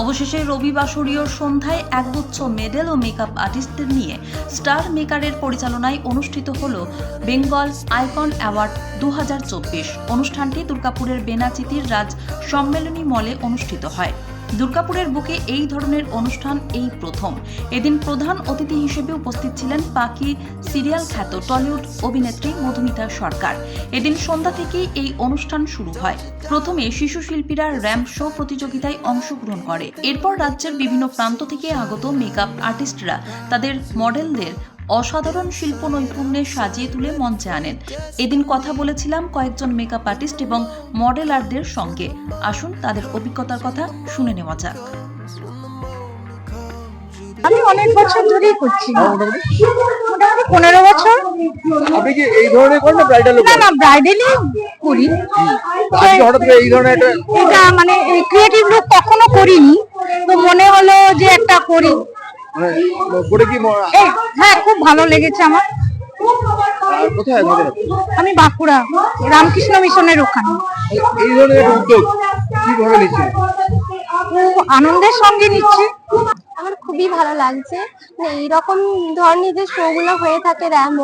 অবশেষে রবিবাসরীয় সন্ধ্যায় একগুচ্ছ মেডেল ও মেকআপ আর্টিস্টদের নিয়ে স্টার মেকারের পরিচালনায় অনুষ্ঠিত হল বেঙ্গল আইকন অ্যাওয়ার্ড দু হাজার চব্বিশ। অনুষ্ঠানটি দুর্গাপুরের বেনাচিতির রাজ সম্মেলনী মলে অনুষ্ঠিত হয়। দুর্গাপুরের বুকে এই ধরনের অনুষ্ঠান এই প্রথম। এদিন প্রধান অতিথি হিসেবে উপস্থিত ছিলেন পাকি সিরিয়াল খ্যাত টলিউড অভিনেত্রী মধুমিতা সরকার। এদিন সন্ধ্যা থেকেই এই অনুষ্ঠান শুরু হয়। প্রথমে শিশু শিল্পীরা র্যাম্প শো প্রতিযোগিতায় অংশগ্রহণ করে। এরপর রাজ্যের বিভিন্ন প্রান্ত থেকে আগত মেকআপ আর্টিস্টরা তাদের মডেলদের অসাধারণ শিল্প নৈপুণ্যে সাজিয়ে তুলে মঞ্চে আনেন। এদিন কথা বলেছিলাম কয়েকজন মেকআপ আর্টিস্ট এবং মডেলারদের সঙ্গে। আসুন তাদের অভিজ্ঞতার কথা শুনে নেওয়া যাক। আমি অনেক বছর ধরেই করছি। মোটামুটি মোটামুটি পনেরো বছর? আপনি কি এই ধরনের করেন না ব্রাইডাল না না ব্রাইডালি করি। আজকে হঠাৎ করে এই ধরনের এটা মানে ক্রিয়েটিভ লুক কখনো করিনি। তো মনে হলো যে একটা করি। মানে কি হ্যাঁ খুব ভালো লেগেছে আমার। কোথায় আমি বাঁকুড়া রামকৃষ্ণ মিশনের ওখানে। এই ধরনের একটা উদ্যোগ কীভাবে নিচ্ছেন আনন্দের সঙ্গে নিচ্ছি। আমার খুবই ভালো লাগছে। মানে এইরকম ধরনের যে শো গুলো হয়ে থাকে র্যাম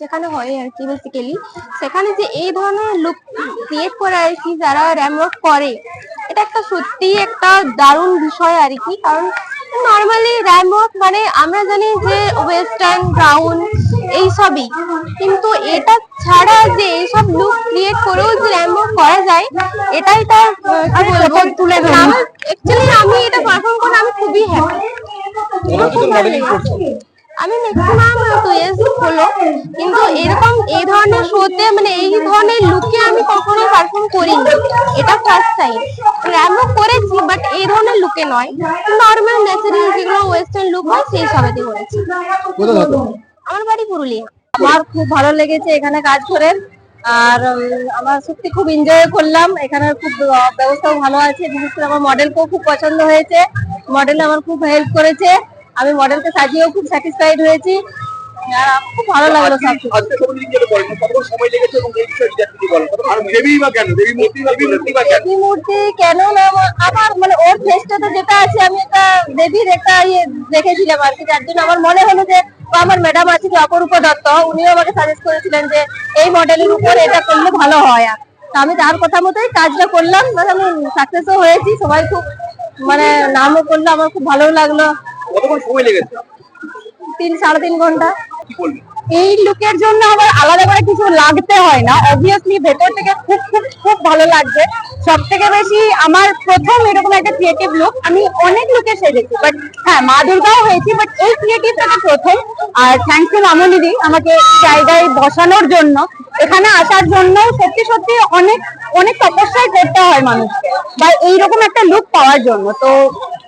যেখানে হয় আর কি বেসিক্যালি সেখানে যে এই ধরনের লুক ক্রিয়েট করে আর কি যারা র্যাম ওয়ার্ক করে এটা একটা সত্যি একটা দারুণ বিষয় আর কি কারণ নর্মালি র্যাম ওয়ার্ক মানে আমরা জানি যে ওয়েস্টার্ন ব্রাউন এইসবই। কিন্তু এটা ছাড়া যে এইসব লুক ক্রিয়েট করেও যে র্যাম ওয়ার্ক করা যায় এটাই তার কি বলব? তুলে ধরে অ্যাকচুয়ালি আমি এটা পারফর্ম করে আমি খুবই হ্যাপি আমি ম্যাক্সিমাম টু ইয়ার্স হলো। কিন্তু এরকম এই ধরনের শোতে মানে এই ধরনের লুকে আমি কখনোই পারফর্ম করিনি। এটা ফার্স্ট টাইম র্যামও করেছি বাট এই ধরনের লুকে নয়। নর্মাল ন্যাচারাল যেগুলো ওয়েস্টার্ন লুক হয় সেই সবেতে করেছি। আমার বাড়ি পুরুলিয়া। আমার খুব ভালো লেগেছে এখানে কাজ করে। আর আমার সত্যি খুব এনজয় করলাম। এখানে খুব ব্যবস্থাও ভালো আছে। বিশেষ করে আমার মডেলকেও খুব পছন্দ হয়েছে। মডেল আমার খুব হেল্প করেছে। আমি মডেলকে সাজিয়েও খুব স্যাটিসফাইড হয়েছি। খুব ভালো লাগল দেবী কেন? মূর্তি না? আমার- মানে ওর ফেসটাতে যেটা আছে আমি একটা দেবীর একটা ইয়ে দেখেছিলাম আর কি যার জন্য আমার মনে হলো যে আমার ম্যাডাম আছে যে অপরূপা দত্ত উনিও আমাকে সাজেস্ট করেছিলেন যে এই মডেলের উপর এটা করলে ভালো হয়। আমি তার কথা মতোই কাজটা করলাম। মানে আমি সাকসেসও হয়েছি সবাই খুব মানে নামও করল আমার খুব ভালো লাগল। কতক্ষণ সময় লেগেছে? তিন সাড়ে তিন ঘণ্টা। কি বলবেন এই লুকের জন্য আবার আলাদা করে কিছু লাগতে হয় না। অবভিয়াসলি ভেতর থেকে খুব খুব খুব ভালো লাগছে। সব থেকে বেশি আমার প্রথম এরকম একটা ক্রিয়েটিভ লুক আমি অনেক লুকে সেজেছি বাট হ্যাঁ মা দুর্গাও হয়েছি বাট এই ক্রিয়েটিভটাকে প্রথম। আর থ্যাংক ইউ মামনিদি আমাকে জায়গায় বসানোর জন্য। এখানে আসার জন্য সত্যি সত্যি অনেক অনেক তপস্যাই করতে হয় মানুষকে। বা এইরকম একটা লুক পাওয়ার জন্য। তো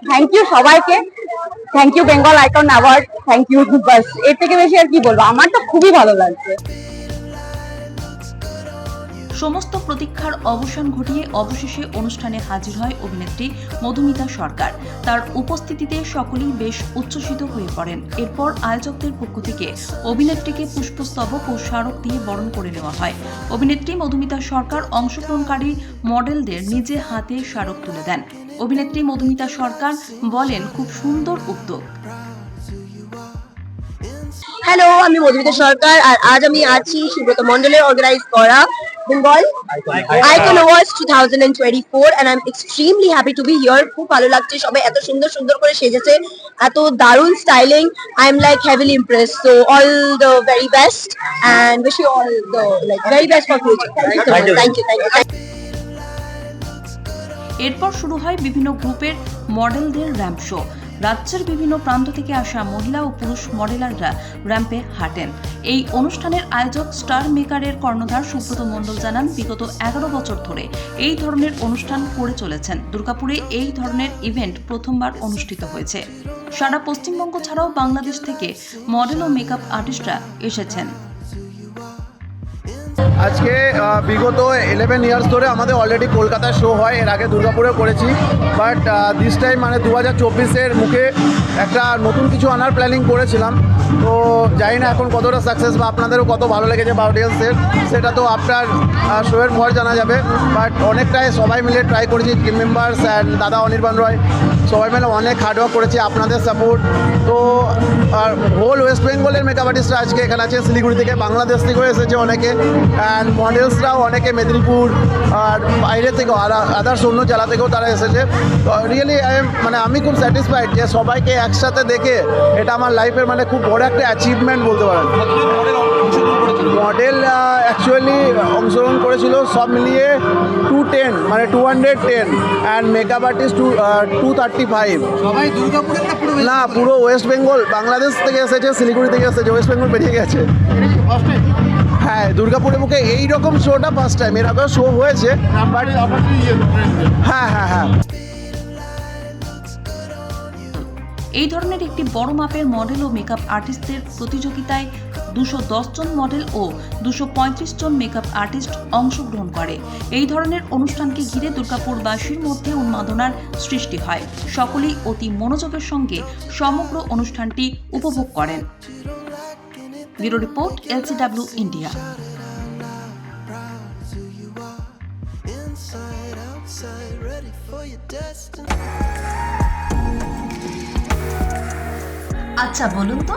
থ্যাংক ইউ সবাইকে। Thank you Bengal icon award thank you বাসের থেকে বেশি আর কি বলব? আমার তো খুবই ভালো লাগছে। সমস্ত প্রতীক্ষার অবসান ঘটিয়ে অবশেষে অনুষ্ঠানে হাজির হয় অভিনেত্রী মধুমিতা সরকার। তার উপস্থিতিতে সকলেই বেশ উচ্ছ্বসিত হয়ে পড়েন। এরপর আয়োজকদের পক্ষ থেকে অভিনেত্রীকে পুষ্পস্তবক ও স্মারক দিয়ে বরণ করে নেওয়া হয়। অভিনেত্রী মধুমিতা সরকার অংশগ্রহণকারী মডেলদের নিজে হাতে স্মারক তুলে দেন। অভিনেত্রী মধুমিতা সরকার বলেন খুব সুন্দর উদ্যোগ। হ্যালো আমি মধুমিতা সরকার আর আজ আমি আছি সুব্রত মন্ডলের অর্গানাইজ করা Bengal icon awards two thousand and twenty four and I am extremely happy to be here খুব ভালো লাগছে সবাই এত সুন্দর সুন্দর করে সেজেছে এত দারুণ styling I am like heavily impress so all the very best and wish you all the like very best for future thank you thank you thank you এরপর শুরু হয় বিভিন্ন গ্রুপের মডেলদের র্যাম্প শো। রাজ্যের বিভিন্ন প্রান্ত থেকে আসা মহিলা ও পুরুষ মডেলাররা র্যাম্পে হাঁটেন। এই অনুষ্ঠানের আয়োজক স্টার মেকারের কর্ণধার সুব্রত মণ্ডল জানান, বিগত এগারো বছর ধরে এই ধরনের অনুষ্ঠান করে চলেছেন। দুর্গাপুরে এই ধরনের ইভেন্ট প্রথমবার অনুষ্ঠিত হয়েছে। সারা পশ্চিমবঙ্গ ছাড়াও বাংলাদেশ থেকে মডেল ও মেকআপ আর্টিস্টরা এসেছেন। আজকে বিগত ইলেভেন ইয়ার্স ধরে আমাদের অলরেডি কলকাতায় শো হয়। এর আগে দুর্গাপুরে করেছি। বাট দিস টাইম মানে দু হাজার চব্বিশের মুখে একটা নতুন কিছু আনার প্ল্যানিং করেছিলাম। তো জানি না এখন কতটা সাকসেস বা আপনাদেরও কত ভালো লেগেছে বা অডিয়েন্সের সেটা তো আপনার শোয়ের পর জানা যাবে। বাট অনেকটাই সবাই মিলে ট্রাই করেছি টিম মেম্বার্স অ্যান্ড দাদা অনির্বাণ রয়, সবাই মিলে অনেক হার্ডওয়ার্ক করেছি আপনাদের সাপোর্ট তো, আর হোল ওয়েস্ট বেঙ্গলের মেকআপ আর্টিস্টরা আজকে এখানে আছে, শিলিগুড়ি থেকে। বাংলাদেশ থেকেও এসেছে অনেকে। অ্যান্ড মডেলসরাও অনেকে মেদিনীপুর আর বাইরে থেকেও আর আদার্স অন্য জেলা থেকেও তারা এসেছে। তো রিয়েলি মানে আমি খুব স্যাটিসফাইড যে সবাইকে একসাথে দেখে এটা আমার লাইফের মানে খুব বড় একটা অ্যাচিভমেন্ট বলতে পারেন। মডেল অ্যাকচুয়ালি অংশগ্রহণ করেছিল সব মিলিয়ে টু টেন মানে two hundred ten and makeup artist two two thirty five না পুরো না পুরো ওয়েস্ট বেঙ্গল বাংলাদেশ থেকে এসেছে শিলিগুড়ি থেকে এসেছে ওয়েস্ট বেঙ্গল বেরিয়ে গেছে। হ্যাঁ দুর্গাপুরের মুখে এই রকম শোটা ফার্স্ট টাইম এর আগেও শো হয়েছে। হ্যাঁ হ্যাঁ হ্যাঁ। এই ধরনের একটি বড় মাপের মডেল ও মেকআপ আর্টিস্টদের প্রতিযোগিতায় দুশো জন মডেল ও দুশো জন মেকআপ আর্টিস্ট অংশগ্রহণ করে। এই ধরনের অনুষ্ঠানকে ঘিরে দুর্গাপুরবাসীর মধ্যে উন্মাদনার সৃষ্টি হয়। সকলেই অতি মনোযোগের সঙ্গে সমগ্র অনুষ্ঠানটি উপভোগ করেন। ব্যুরো রিপোর্ট এলসিডাব্লিউ ইন্ডিয়া আচ্ছা বলুন তো।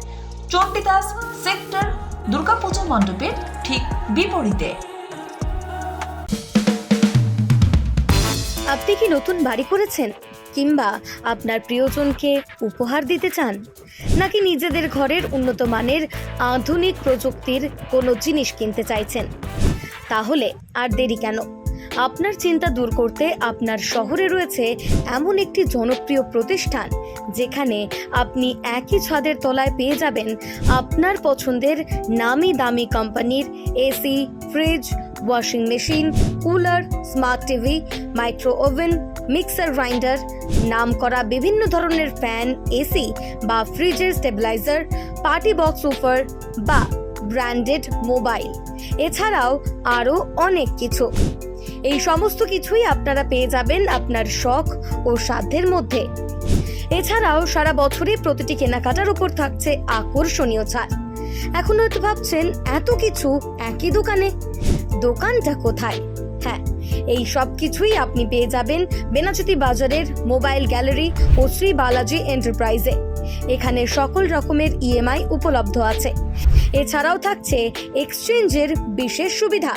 Chandidas sector Durga Puja মণ্ডপের ঠিক বিপরীতে। আপনি কি নতুন বাড়ি করেছেন? কিংবা আপনার প্রিয়জনকে উপহার দিতে চান? নাকি নিজেদের ঘরের উন্নত মানের আধুনিক প্রযুক্তির কোনো জিনিস কিনতে চাইছেন? তাহলে আর দেরি কেন? আপনার চিন্তা দূর করতে আপনার শহরে রয়েছে এমন একটি জনপ্রিয় প্রতিষ্ঠান, যেখানে আপনি একই ছাদের তলায় পেয়ে যাবেন আপনার পছন্দের নামি দামি কোম্পানির AC, fridge, washing machine, cooler, smart TV, micro oven, mixer grinder নাম করা বিভিন্ন ধরনের ফ্যান, এসি বা ফ্রিজের স্টেবিলাইজার, পার্টি বক্স উফার বা ব্র্যান্ডেড মোবাইল। এছাড়াও আরও অনেক কিছু। এই সমস্ত কিছুই আপনারা পেয়ে যাবেন আপনার শখ ও সাধ্যের মধ্যে। এছাড়াও সারা বছরই প্রতিটি কেনাকাটার উপর থাকছে আকর্ষণীয় ছাড়। এখন হয়তো ভাবছেন, এত কিছু একই দোকানে? দোকানটা কোথায়? হ্যাঁ এই সব কিছুই আপনি পেয়ে যাবেন বেনাচুতি বাজারের মোবাইল গ্যালারি ও শ্রী বালাজি এন্টারপ্রাইজে। এখানে সকল রকমের ইএমআই উপলব্ধ আছে। এছাড়াও থাকছে এক্সচেঞ্জের বিশেষ সুবিধা।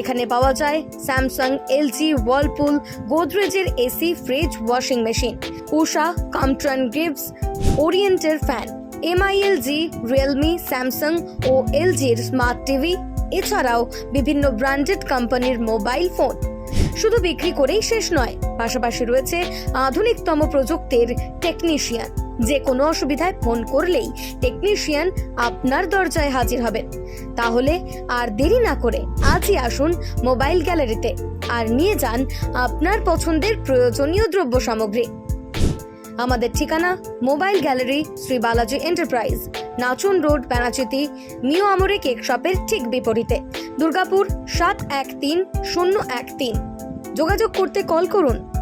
এখানে পাওয়া যায় Samsung, LG Whirlpool গোদরেজের AC, fridge, washing machine, Usha, Crompton Greaves ওরিয়েন্টের fan, MI LG, Realme, Samsung ও এলজির স্মার্ট টিভি, এছাড়াও বিভিন্ন ব্র্যান্ডেড কোম্পানির মোবাইল ফোন। শুধু বিক্রি করেই শেষ নয়, পাশাপাশি রয়েছে আধুনিকতম প্রযুক্তির টেকনিশিয়ান। যে কোনো অসুবিধায় ফোন করলেই টেকনিশিয়ান আপনার দরজায় হাজির হবেন। তাহলে আর দেরি না করে আজই আসুন মোবাইল গ্যালারিতে আর নিয়ে যান আপনার পছন্দের প্রয়োজনীয় দ্রব্য সামগ্রী। আমাদের ঠিকানা mobile gallery, Shri Balaji enterprise, Nachan road, Benachity, Mio Amore cake শপের ঠিক বিপরীতে, দুর্গাপুর সাত এক তিন শূন্য এক তিন। যোগাযোগ করতে কল করুন।